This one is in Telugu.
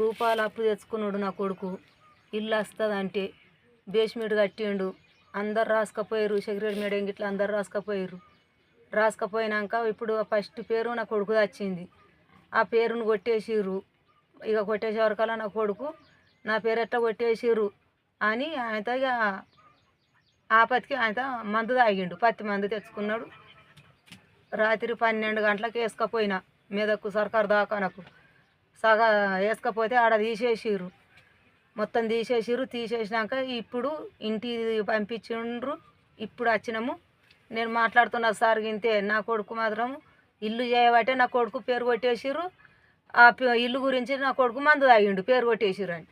రూపాయలు అప్పు తెచ్చుకున్నాడు నా కొడుకు. ఇల్లు వస్తుంది అంటే బేస్మెంట్ కట్టిండు. అందరు రాసుకపోయారు సెక్రటరీ మేడం గిట్ల అందరు రాసుకపోయారు రాసుకపోయినాక ఇప్పుడు ఫస్ట్ పేరు నా కొడుకు వచ్చింది ఆ పేరును కొట్టేసిర్రు. ఇక కొట్టేసే వరకల్లా నా కొడుకు నా పేరు ఎట్లా కొట్టేసిర్రు అని ఆయనతో ఇక ఆపత్తికి ఆయన మందు తాగిండు. పత్తి మందు తెచ్చుకున్నాడు. రాత్రి పన్నెండు గంటలకు వేసుకపోయినా మీదకు సర్కారు దాకానకు సగ వేసుకపోతే ఆడ తీసేసిర్రు. మొత్తం తీసేసిర్రు తీసేసినాక ఇప్పుడు ఇంటి పంపించిండ్రు. ఇప్పుడు వచ్చినాము. నేను మాట్లాడుతున్నా సార్ ఇంతే నా కొడుకు మాత్రం ఇల్లు చేయబట్టే నా కొడుకు పేరు కొట్టేసిర్రు. ఆ పే- ఇల్లు గురించి నా కొడుకు మందు తాగిండు పేరు కొట్టేసిర్రు అని.